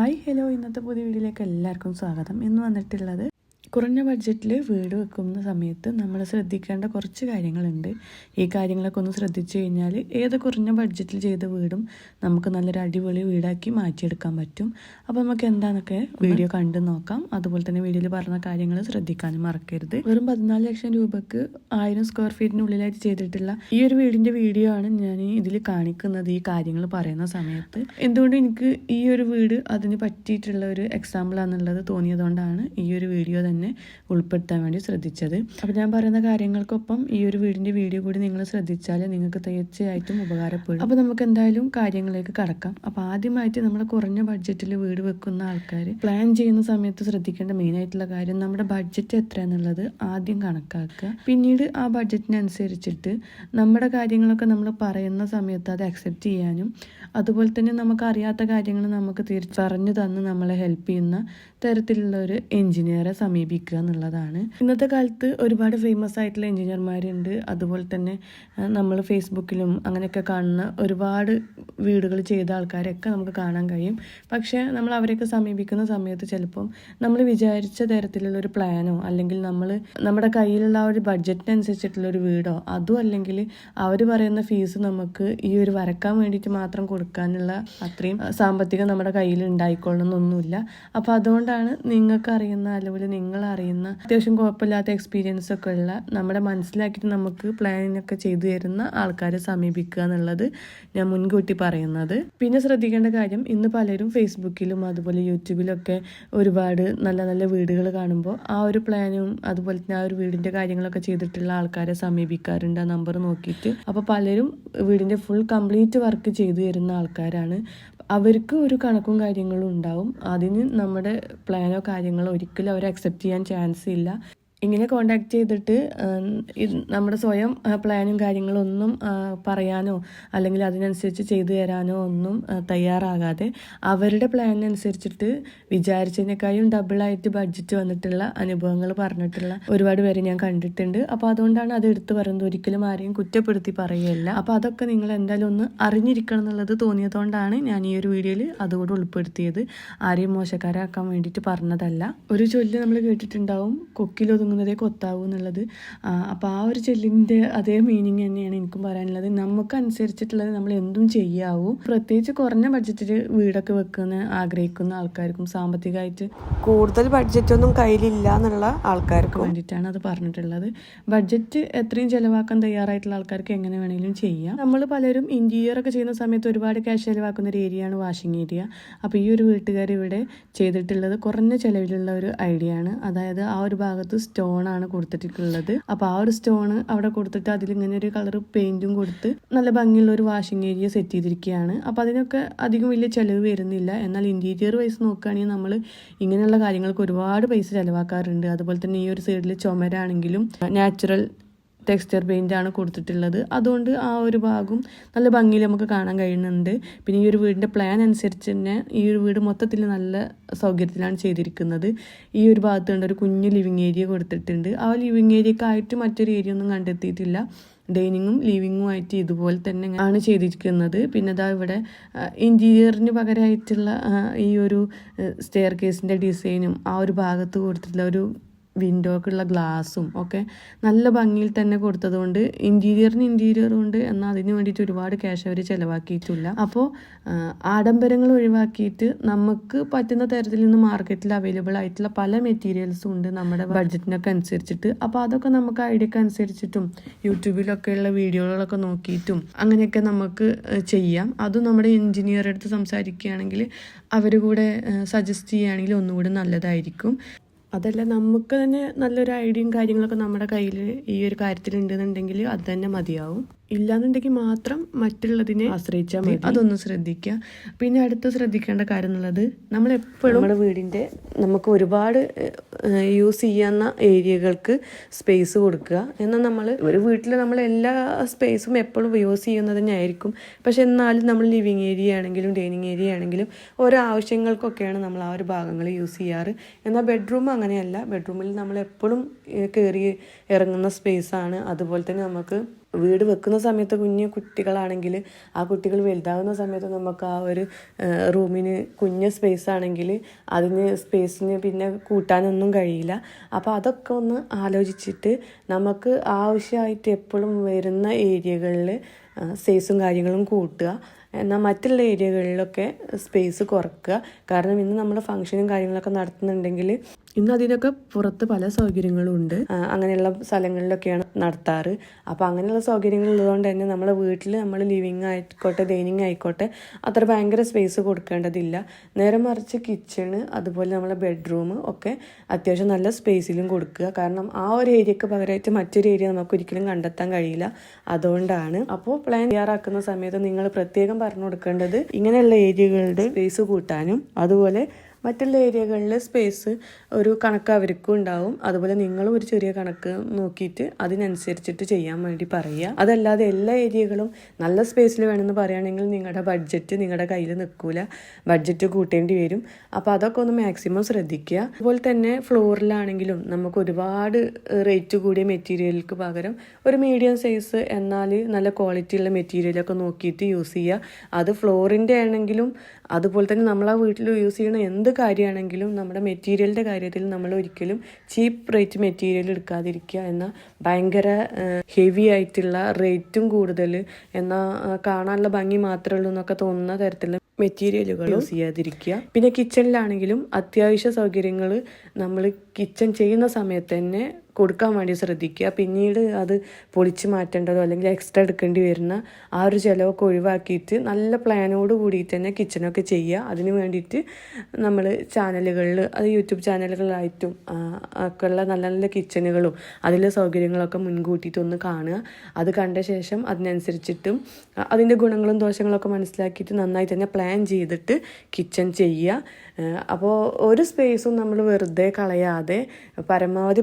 Hi hello. ഇന്നത്തെ പുതിയ വീഡിയോയിലേക്ക് എല്ലാവർക്കും സ്വാഗതം. ഇന്ന് വന്നിട്ടുള്ളത് കുറഞ്ഞ ബഡ്ജറ്റിൽ വീട് വെക്കുന്ന സമയത്ത് നമ്മൾ ശ്രദ്ധിക്കേണ്ട കുറച്ച് കാര്യങ്ങളുണ്ട്. ഈ കാര്യങ്ങളൊക്കെ ഒന്ന് ശ്രദ്ധിച്ചു കഴിഞ്ഞാൽ ഏത് കുറഞ്ഞ ബഡ്ജറ്റിൽ ചെയ്ത വീടും നമുക്ക് നല്ലൊരു അടിപൊളി വീടാക്കി മാറ്റിയെടുക്കാൻ പറ്റും. അപ്പോൾ നമുക്ക് എന്താണെന്നൊക്കെ വീഡിയോ കണ്ട് നോക്കാം. അതുപോലെ തന്നെ വീഡിയോയിൽ പറഞ്ഞ കാര്യങ്ങൾ ശ്രദ്ധിക്കാനും മറക്കരുത്. വെറും പതിനാല് ലക്ഷം രൂപക്ക് ആയിരം സ്ക്വയർ ഫീറ്റിനുള്ളിലായിട്ട് ചെയ്തിട്ടുള്ള ഈ ഒരു വീടിന്റെ വീഡിയോ ആണ് ഞാൻ ഇതിൽ കാണിക്കുന്നത് ഈ കാര്യങ്ങൾ പറയുന്ന സമയത്ത്. എന്തുകൊണ്ട് എനിക്ക് ഈ ഒരു വീട് അതിന് പറ്റിയിട്ടുള്ള ഒരു എക്സാമ്പിൾ ആണെന്നുള്ളത് തോന്നിയതുകൊണ്ടാണ് ഈ ഒരു വീഡിയോ തന്നെ ഉൾപ്പെടുത്താൻ വേണ്ടി ശ്രദ്ധിച്ചത്. അപ്പോൾ ഞാൻ പറയുന്ന കാര്യങ്ങൾക്കൊപ്പം ഈ ഒരു വീടിന്റെ വീഡിയോ കൂടി നിങ്ങൾ ശ്രദ്ധിച്ചാൽ നിങ്ങൾക്ക് തീർച്ചയായിട്ടും ഉപകാരപ്പെടും. അപ്പോൾ നമുക്ക് എന്തായാലും കാര്യങ്ങളിലേക്ക് കടക്കാം. അപ്പോൾ ആദ്യമായിട്ട് നമ്മൾ കുറഞ്ഞ ബഡ്ജറ്റിൽ വീട് വെക്കുന്ന ആൾക്കാർ പ്ലാൻ ചെയ്യുന്ന സമയത്ത് ശ്രദ്ധിക്കേണ്ട മെയിൻ ആയിട്ടുള്ള കാര്യം നമ്മുടെ ബഡ്ജറ്റ് എത്രയാണെന്നുള്ളത് ആദ്യം കണക്കാക്കുക. പിന്നീട് ആ ബഡ്ജറ്റിനനുസരിച്ചിട്ട് നമ്മുടെ കാര്യങ്ങളൊക്കെ നമ്മൾ പറയുന്ന സമയത്ത് അത് അക്സെപ്റ്റ് ചെയ്യാനും അതുപോലെ തന്നെ നമുക്ക് അറിയാത്ത കാര്യങ്ങൾ നമുക്ക് തിരിച്ചറിഞ്ഞു തന്ന് നമ്മളെ ഹെൽപ്പ് ചെയ്യുന്ന തരത്തിലുള്ള ഒരു എഞ്ചിനീയറെ സമീപിക്കുക എന്നുള്ളതാണ്. ഇന്നത്തെ കാലത്ത് ഒരുപാട് ഫേമസ് ആയിട്ടുള്ള എഞ്ചിനീയർമാരുണ്ട് അതുപോലെ തന്നെ നമ്മൾ ഫേസ്ബുക്കിലും അങ്ങനെയൊക്കെ കാണുന്ന ഒരുപാട് വീടുകൾ ചെയ്ത ആൾക്കാരെയൊക്കെ നമുക്ക് കാണാൻ കഴിയും. പക്ഷേ നമ്മൾ അവരെയൊക്കെ സമീപിക്കുന്ന സമയത്ത് ചിലപ്പം നമ്മൾ വിചാരിച്ച തരത്തിലുള്ള ഒരു പ്ലാനോ അല്ലെങ്കിൽ നമ്മൾ നമ്മുടെ കയ്യിലുള്ള ആ ഒരു ബഡ്ജറ്റിനനുസരിച്ചിട്ടുള്ള ഒരു വീടോ അതും അല്ലെങ്കിൽ അവർ പറയുന്ന ഫീസ് നമുക്ക് ഈ ഒരു വരക്കാൻ വേണ്ടിയിട്ട് മാത്രം കൊടുക്കാനുള്ള അത്രയും സാമ്പത്തികം നമ്മുടെ കയ്യിൽ ഉണ്ടായിക്കൊള്ളണമെന്നൊന്നുമില്ല അപ്പോൾ അതുകൊണ്ടാണ് നിങ്ങൾക്ക് അറിയുന്ന അല്ലെങ്കിൽ നിങ്ങൾ അറിയുന്ന അത്യാവശ്യം കുഴപ്പമില്ലാത്ത എക്സ്പീരിയൻസ് ഒക്കെ ഉള്ള നമ്മുടെ മനസ്സിലാക്കിയിട്ട് നമുക്ക് പ്ലാനിങ്ങൊക്കെ ചെയ്തു തരുന്ന ആൾക്കാരെ സമീപിക്കുക എന്നുള്ളത് ഞാൻ മുൻകൂട്ടി പറയുന്നത്. പിന്നെ ശ്രദ്ധിക്കേണ്ട കാര്യം ഇന്ന് പലരും ഫേസ്ബുക്കിലും അതുപോലെ യൂട്യൂബിലൊക്കെ ഒരുപാട് നല്ല നല്ല വീടുകൾ കാണുമ്പോൾ ആ ഒരു പ്ലാനും അതുപോലെ തന്നെ ആ ഒരു വീടിന്റെ കാര്യങ്ങളൊക്കെ ചെയ്തിട്ടുള്ള ആൾക്കാരെ സമീപിക്കാറുണ്ട് ആ നമ്പർ നോക്കിയിട്ട്. അപ്പോൾ പലരും വീടിന്റെ ഫുൾ കംപ്ലീറ്റ് വർക്ക് ചെയ്തു തരുന്ന ആൾക്കാരാണ്. അവർക്ക് ഒരു കണക്കും കാര്യങ്ങളും ഉണ്ടാവും. അതിന് നമ്മുടെ പ്ലാനോ കാര്യങ്ങളോ ഒരിക്കലും അവർ അക്സെപ്റ്റ് ചെയ്യാൻ ചാൻസ് ഇല്ല. ഇങ്ങനെ കോണ്ടാക്ട് ചെയ്തിട്ട് നമ്മുടെ സ്വയം പ്ലാനും കാര്യങ്ങളൊന്നും പറയാനോ അല്ലെങ്കിൽ അതിനനുസരിച്ച് ചെയ്തു തരാനോ ഒന്നും തയ്യാറാകാതെ അവരുടെ പ്ലാനിനനുസരിച്ചിട്ട് വിചാരിച്ചതിനേക്കാളും ഡബിളായിട്ട് ബഡ്ജറ്റ് വന്നിട്ടുള്ള അനുഭവങ്ങൾ പറഞ്ഞിട്ടുള്ള ഒരുപാട് പേര് ഞാൻ കണ്ടിട്ടുണ്ട്. അപ്പോൾ അതുകൊണ്ടാണ് അത് എടുത്തു പറയുന്നത്. ഒരിക്കലും ആരെയും കുറ്റപ്പെടുത്തി പറയുകയല്ല. അപ്പോൾ അതൊക്കെ നിങ്ങൾ എന്തായാലും ഒന്ന് അറിഞ്ഞിരിക്കണം എന്നുള്ളത് തോന്നിയതുകൊണ്ടാണ് ഞാൻ ഈ ഒരു വീഡിയോയിൽ അതുകൂടെ ഉൾപ്പെടുത്തിയത്. ആരെയും മോശക്കാരാക്കാൻ വേണ്ടിയിട്ട് പറഞ്ഞതല്ല. ഒരു ചൊല്ല് നമ്മൾ കേട്ടിട്ടുണ്ടാവും. കൊക്കിലൊതുങ്ങും ഒതുങ്ങുന്നതേ കൊത്താവൂ എന്നുള്ളത്. അപ്പോൾ ആ ഒരു ചെല്ലിന്റെ അതേ മീനിങ് തന്നെയാണ് എനിക്കും പറയാനുള്ളത്. നമുക്ക് അനുസരിച്ചിട്ടുള്ളത് നമ്മൾ എന്തും ചെയ്യാവൂ. പ്രത്യേകിച്ച് കുറഞ്ഞ ബഡ്ജറ്റിൽ വീടൊക്കെ വെക്കുന്ന ആഗ്രഹിക്കുന്ന ആൾക്കാർക്കും സാമ്പത്തികമായിട്ട് കൂടുതൽ ബഡ്ജറ്റ് ഒന്നും കയ്യിലില്ല എന്നുള്ള ആൾക്കാർക്ക്. വേണ്ടിയിട്ടാണ് അത് പറഞ്ഞിട്ടുള്ളത്. ബഡ്ജറ്റ് എത്രയും ചിലവാക്കാൻ തയ്യാറായിട്ടുള്ള ആൾക്കാർക്ക് എങ്ങനെ വേണമെങ്കിലും ചെയ്യാം. നമ്മൾ പലരും ഇന്റീരിയർ ഒക്കെ ചെയ്യുന്ന സമയത്ത് ഒരുപാട് ക്യാഷ് ചിലവാക്കുന്ന ഒരു ഏരിയയാണ് വാഷിംഗ് ഏരിയ അപ്പോൾ ഈ ഒരു വീട്ടുകാർ ഇവിടെ ചെയ്തിട്ടുള്ളത് കുറഞ്ഞ ചിലവിലുള്ള ഒരു ഐഡിയ ആണ്. അതായത് ആ ഒരു ഭാഗത്ത് സ്റ്റോണാണ് കൊടുത്തിട്ടുള്ളത്. അപ്പോൾ ആ ഒരു സ്റ്റോൺ അവിടെ കൊടുത്തിട്ട് അതിൽ ഇങ്ങനെ ഒരു കളർ പെയിന്റും കൊടുത്ത് നല്ല ഭംഗിയുള്ള ഒരു വാഷിംഗ് ഏരിയ സെറ്റ് ചെയ്തിരിക്കുകയാണ്. അപ്പോൾ അതിനൊക്കെ അധികം വലിയ ചെലവ് വരുന്നില്ല. എന്നാൽ ഇന്റീരിയർ വൈസ് നോക്കുകയാണെങ്കിൽ നമ്മൾ ഇങ്ങനെയുള്ള കാര്യങ്ങൾക്ക് ഒരുപാട് പൈസ ചിലവാക്കാറുണ്ട്. അതുപോലെ തന്നെ ഈ ഒരു സൈഡിൽ ചുമരാണെങ്കിലും നാച്ചുറൽ ടെക്സ്ചർ ആണ് കൊടുത്തിട്ടുള്ളത്. അതുകൊണ്ട് ആ ഒരു ഭാഗം നല്ല ഭംഗിയിൽ നമുക്ക് കാണാൻ കഴിയുന്നുണ്ട്. പിന്നെ ഈ ഒരു വീടിന്റെ പ്ലാൻ അനുസരിച്ച് തന്നെ ഈ ഒരു വീട് മൊത്തത്തിൽ നല്ല സൗകര്യത്തിലാണ് ചെയ്തിരിക്കുന്നത്. ഈ ഒരു ഭാഗത്ത് കണ്ട ഒരു കുഞ്ഞു ലിവിങ് ഏരിയ കൊടുത്തിട്ടുണ്ട്. ആ ലിവിങ് ഏരിയക്കായിട്ട് മറ്റൊരു ഏരിയ ഒന്നും കണ്ടെത്തിയിട്ടില്ല. ഡൈനിങ്ങും ലിവിങ്ങും ആയിട്ട് ഇതുപോലെ തന്നെ ആണ് ചെയ്തിരിക്കുന്നത്. പിന്നെ അതാ ഇവിടെ ഇന്റീരിയറിന് പകരമായിട്ടുള്ള ഈ ഒരു സ്റ്റെയർ കേസിന്റെ ഡിസൈനും ആ ഒരു ഭാഗത്ത് കൊടുത്തിട്ടുള്ള ഒരു വിൻഡോക്കുള്ള ഗ്ലാസും ഒക്കെ നല്ല ഭംഗിയിൽ തന്നെ കൊടുത്തതുകൊണ്ട് ഇന്റീരിയറിന് ഇന്റീരിയർ കൊണ്ട് എന്നാൽ അതിന് വേണ്ടിയിട്ട് ഒരുപാട് ക്യാഷ് അവർ ചിലവാക്കിയിട്ടില്ല. അപ്പോൾ ആഡംബരങ്ങൾ ഒഴിവാക്കിയിട്ട് നമുക്ക് പറ്റുന്ന തരത്തിൽ നിന്ന് മാർക്കറ്റിൽ അവൈലബിൾ ആയിട്ടുള്ള പല മെറ്റീരിയൽസും ഉണ്ട് നമ്മുടെ ബഡ്ജറ്റിനൊക്കെ അനുസരിച്ചിട്ട്. അപ്പോൾ അതൊക്കെ നമുക്ക് ഐഡിയക്ക് അനുസരിച്ചിട്ടും യൂട്യൂബിലൊക്കെയുള്ള വീഡിയോകളൊക്കെ നോക്കിയിട്ടും അങ്ങനെയൊക്കെ നമുക്ക് ചെയ്യാം. അതും നമ്മുടെ എഞ്ചിനീയർ അടുത്ത് സംസാരിക്കുകയാണെങ്കിൽ അവർ കൂടെ സജസ്റ്റ് ചെയ്യുകയാണെങ്കിൽ ഒന്നുകൂടി നല്ലതായിരിക്കും. അതല്ല നമുക്ക് തന്നെ നല്ലൊരു ഐഡിയയും കാര്യങ്ങളൊക്കെ നമ്മുടെ കയ്യിൽ ഈ ഒരു കാര്യത്തിൽ ഉണ്ടെന്നുണ്ടെങ്കിൽ അത് തന്നെ മതിയാവും. ഇല്ലാന്നുണ്ടെങ്കിൽ മാത്രം മറ്റുള്ളതിനെ ആശ്രയിച്ചാൽ മതി. അതൊന്ന് ശ്രദ്ധിക്കുക. പിന്നെ അടുത്ത് ശ്രദ്ധിക്കേണ്ട കാര്യം എന്നുള്ളത് നമ്മൾ എപ്പോഴും നമ്മുടെ വീടിന്റെ നമുക്ക് ഒരുപാട് യൂസ് ചെയ്യുന്ന ഏരിയകൾക്ക് സ്പേസ് കൊടുക്കുക. എന്നാൽ നമ്മൾ ഒരു വീട്ടിൽ നമ്മൾ എല്ലാ സ്പേസും എപ്പോഴും യൂസ് ചെയ്യുന്നത് തന്നെയായിരിക്കും പക്ഷെ എന്നാലും നമ്മൾ ലിവിങ് ഏരിയ ആണെങ്കിലും ഡൈനിങ് ഏരിയ ആണെങ്കിലും ഓരോ ആവശ്യങ്ങൾക്കൊക്കെയാണ് നമ്മൾ ആ ഒരു ഭാഗങ്ങൾ യൂസ് ചെയ്യാറ്. എന്നാൽ ബെഡ്റൂം അങ്ങനെയല്ല. ബെഡ്റൂമിൽ നമ്മൾ എപ്പോഴും കയറി ഇറങ്ങുന്ന സ്പേസാണ്. അതുപോലെ തന്നെ നമുക്ക് വീട് വെക്കുന്ന സമയത്ത് കുഞ്ഞു കുട്ടികളാണെങ്കിൽ ആ കുട്ടികൾ വലുതാകുന്ന സമയത്ത് നമുക്ക് ആ ഒരു റൂമിന് കുഞ്ഞ് സ്പേസ് ആണെങ്കിൽ അതിന് സ്പേസിന് പിന്നെ കൂട്ടാനൊന്നും കഴിയില്ല. അപ്പോൾ അതൊക്കെ ഒന്ന് ആലോചിച്ചിട്ട് നമുക്ക് ആവശ്യമായിട്ട് എപ്പോഴും വരുന്ന ഏരിയകളിൽ സ്പേസും കാര്യങ്ങളും കൂട്ടുക. എന്നാൽ മറ്റുള്ള ഏരിയകളിലൊക്കെ സ്പേസ് കുറക്കുക. കാരണം ഇന്ന് നമ്മൾ ഫംഗ്ഷനും കാര്യങ്ങളൊക്കെ നടത്തുന്നുണ്ടെങ്കിൽ ഇന്ന് അതിനൊക്കെ പുറത്ത് പല സൗകര്യങ്ങളും ഉണ്ട് അങ്ങനെയുള്ള സ്ഥലങ്ങളിലൊക്കെയാണ് നടത്താറ്. അപ്പോൾ അങ്ങനെയുള്ള സൗകര്യങ്ങൾ ഉള്ളതുകൊണ്ട് തന്നെ നമ്മളെ വീട്ടിൽ നമ്മൾ ലിവിങ് ആയിക്കോട്ടെ ഡൈനിങ് ആയിക്കോട്ടെ അത്ര ഭയങ്കര സ്പേസ് കൊടുക്കേണ്ടതില്ല. നേരെ മറിച്ച് കിച്ചണ് അതുപോലെ നമ്മളെ ബെഡ്റൂം ഒക്കെ അത്യാവശ്യം നല്ല സ്പേസിലും കൊടുക്കുക. കാരണം ആ ഒരു ഏരിയക്ക് പകരമായിട്ട് മറ്റൊരു ഏരിയ നമുക്ക് ഒരിക്കലും കണ്ടെത്താൻ കഴിയില്ല. അതുകൊണ്ടാണ്. അപ്പോൾ പ്ലാൻ തയ്യാറാക്കുന്ന സമയത്ത് നിങ്ങൾ പ്രത്യേകം പറഞ്ഞു കൊടുക്കേണ്ടത് ഇങ്ങനെയുള്ള ഏരിയകളുടെ സ്പേസ് കൂട്ടാനും അതുപോലെ മറ്റുള്ള ഏരിയകളിൽ സ്പേസ് ഒരു കണക്ക് അവർക്കും ഉണ്ടാവും. അതുപോലെ നിങ്ങളും ഒരു ചെറിയ കണക്ക് നോക്കിയിട്ട് അതിനനുസരിച്ചിട്ട് ചെയ്യാൻ വേണ്ടി പറയുക. അതല്ലാതെ എല്ലാ ഏരിയകളും നല്ല സ്പേസിൽ വേണമെന്ന് പറയുകയാണെങ്കിൽ നിങ്ങളുടെ ബഡ്ജറ്റ് നിങ്ങളുടെ കയ്യിൽ നിൽക്കൂല. ബഡ്ജറ്റ് കൂട്ടേണ്ടി വരും. അപ്പോൾ അതൊക്കെ ഒന്ന് മാക്സിമം ശ്രദ്ധിക്കുക. അതുപോലെ തന്നെ ഫ്ലോറിലാണെങ്കിലും നമുക്ക് ഒരുപാട് റേറ്റ് കൂടിയ മെറ്റീരിയലുകൾക്ക് പകരം ഒരു മീഡിയം സൈസ് എന്നാൽ നല്ല ക്വാളിറ്റിയുള്ള മെറ്റീരിയലൊക്കെ നോക്കിയിട്ട് യൂസ് ചെയ്യുക. അത് ഫ്ലോറിന്റെ ആണെങ്കിലും അതുപോലെ തന്നെ നമ്മൾ ആ വീട്ടിൽ യൂസ് ചെയ്യുന്ന എന്ത് കാര്യമാണെങ്കിലും നമ്മുടെ മെറ്റീരിയലിന്റെ കാര്യത്തിൽ നമ്മൾ ഒരിക്കലും ചീപ്പ് റേറ്റ് മെറ്റീരിയൽ എടുക്കാതിരിക്കുക എന്നാൽ ഭയങ്കര ഹെവി ആയിട്ടുള്ള റേറ്റും കൂടുതൽ എന്നാൽ കാണാനുള്ള ഭംഗി മാത്രമേ ഉള്ളൂ എന്നൊക്കെ തോന്നുന്ന തരത്തിലുള്ള മെറ്റീരിയലുകൾ യൂസ് ചെയ്യാതിരിക്കുക. പിന്നെ കിച്ചണിലാണെങ്കിലും അത്യാവശ്യ സൗകര്യങ്ങൾ നമ്മൾ കിച്ചൺ ചെയ്യുന്ന സമയത്ത് തന്നെ കൊടുക്കാൻ വേണ്ടി ശ്രദ്ധിക്കുക. പിന്നീട് അത് പൊളിച്ച് മാറ്റേണ്ടതോ അല്ലെങ്കിൽ എക്സ്ട്രാ എടുക്കേണ്ടി വരുന്ന ആ ഒരു ചിലവൊക്കെ ഒഴിവാക്കിയിട്ട് നല്ല പ്ലാനോട് കൂടിയിട്ട് തന്നെ കിച്ചണൊക്കെ ചെയ്യുക. അതിന് വേണ്ടിയിട്ട് നമ്മൾ ചാനലുകളിൽ അത് യൂട്യൂബ് ചാനലുകളായിട്ടും ഒക്കെ ഉള്ള നല്ല നല്ല കിച്ചണുകളും അതിലെ സൗകര്യങ്ങളൊക്കെ മുൻകൂട്ടിയിട്ടൊന്ന് കാണുക. അത് കണ്ട ശേഷം അതിനനുസരിച്ചിട്ടും അതിന്റെ ഗുണങ്ങളും ദോഷങ്ങളൊക്കെ മനസ്സിലാക്കിയിട്ട് നന്നായി തന്നെ പ്ലാൻ ചെയ്തിട്ട് കിച്ചൺ ചെയ്യുക. അപ്പോൾ ഒരു സ്പേസും നമ്മൾ വെറുതെ കളയാതെ പരമാവധി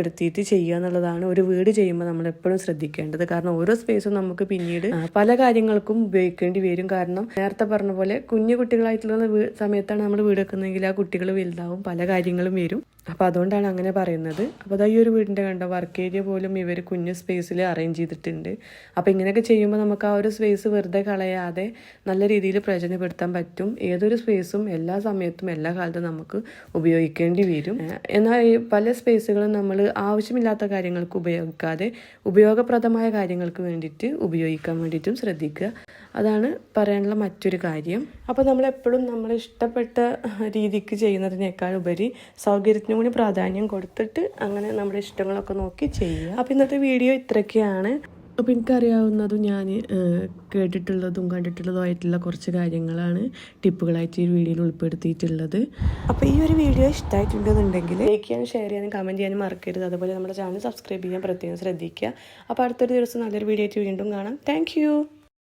പ്രയോജനപ്പെടുത്തിയിട്ട് ചെയ്യുക എന്നുള്ളതാണ് ഒരു വീട് ചെയ്യുമ്പോൾ നമ്മൾ എപ്പോഴും ശ്രദ്ധിക്കേണ്ടത്. കാരണം ഓരോ സ്പേസും നമുക്ക് പിന്നീട് പല കാര്യങ്ങൾക്കും ഉപയോഗിക്കേണ്ടി വരും. കാരണം നേരത്തെ പറഞ്ഞ പോലെ കുഞ്ഞു കുട്ടികളായിട്ടുള്ള സമയത്താണ് നമ്മൾ വീട് വെക്കുന്നതെങ്കിൽ ആ കുട്ടികൾ വലുതാവും പല കാര്യങ്ങളും വരും. അപ്പോൾ അതുകൊണ്ടാണ് അങ്ങനെ പറയുന്നത്. അപ്പോൾ അതാ ഈ ഒരു വീടിന്റെ കണ്ട വർക്ക് ഏരിയ പോലും ഇവർ കുഞ്ഞു സ്പേസിൽ അറേഞ്ച് ചെയ്തിട്ടുണ്ട്. അപ്പോൾ ഇങ്ങനെയൊക്കെ ചെയ്യുമ്പോൾ നമുക്ക് ആ ഒരു സ്പേസ് വെറുതെ കളയാതെ നല്ല രീതിയിൽ പ്രയോജനപ്പെടുത്താൻ പറ്റും. ഏതൊരു സ്പേസും എല്ലാ സമയത്തും എല്ലാ കാലത്തും നമുക്ക് ഉപയോഗിക്കേണ്ടി വരും. എന്നാൽ പല സ്പേസുകളും നമ്മൾ ആവശ്യമില്ലാത്ത കാര്യങ്ങൾക്ക് ഉപയോഗിക്കാതെ ഉപയോഗപ്രദമായ കാര്യങ്ങൾക്ക് വേണ്ടിയിട്ട് ഉപയോഗിക്കാൻ വേണ്ടിയിട്ടും ശ്രദ്ധിക്കുക. അതാണ് പറയാനുള്ള മറ്റൊരു കാര്യം. അപ്പോൾ നമ്മളെപ്പോഴും നമ്മൾ ഇഷ്ടപ്പെട്ട രീതിക്ക് ചെയ്യുന്നതിനേക്കാൾ ഉപരി സൗകര്യത്തിനും കൂടി പ്രാധാന്യം കൊടുത്തിട്ട് അങ്ങനെ നമ്മുടെ ഇഷ്ടങ്ങളൊക്കെ നോക്കി ചെയ്യുക. അപ്പോൾ ഇന്നത്തെ വീഡിയോ ഇത്രയൊക്കെയാണ്. അപ്പോൾ എനിക്കറിയാവുന്നതും ഞാൻ കേട്ടിട്ടുള്ളതും കണ്ടിട്ടുള്ളതും ആയിട്ടുള്ള കുറച്ച് കാര്യങ്ങളാണ് ടിപ്പുകളായിട്ട് ഈ വീഡിയോയിൽ ഉൾപ്പെടുത്തിയിട്ടുള്ളത്. അപ്പോൾ ഈ ഒരു വീഡിയോ ഇഷ്ടമായിട്ടുണ്ടെന്നുണ്ടെങ്കിൽ ലൈക്ക് ചെയ്യാനും ഷെയർ ചെയ്യാനും കമന്റ് ചെയ്യാനും മറക്കരുത്. അതുപോലെ നമ്മുടെ ചാനൽ സബ്സ്ക്രൈബ് ചെയ്യാൻ പ്രത്യേകം ശ്രദ്ധിക്കുക. അപ്പോൾ അടുത്തൊരു ദിവസം നല്ലൊരു വീഡിയോ ആയിട്ട് വീണ്ടും കാണാം. താങ്ക്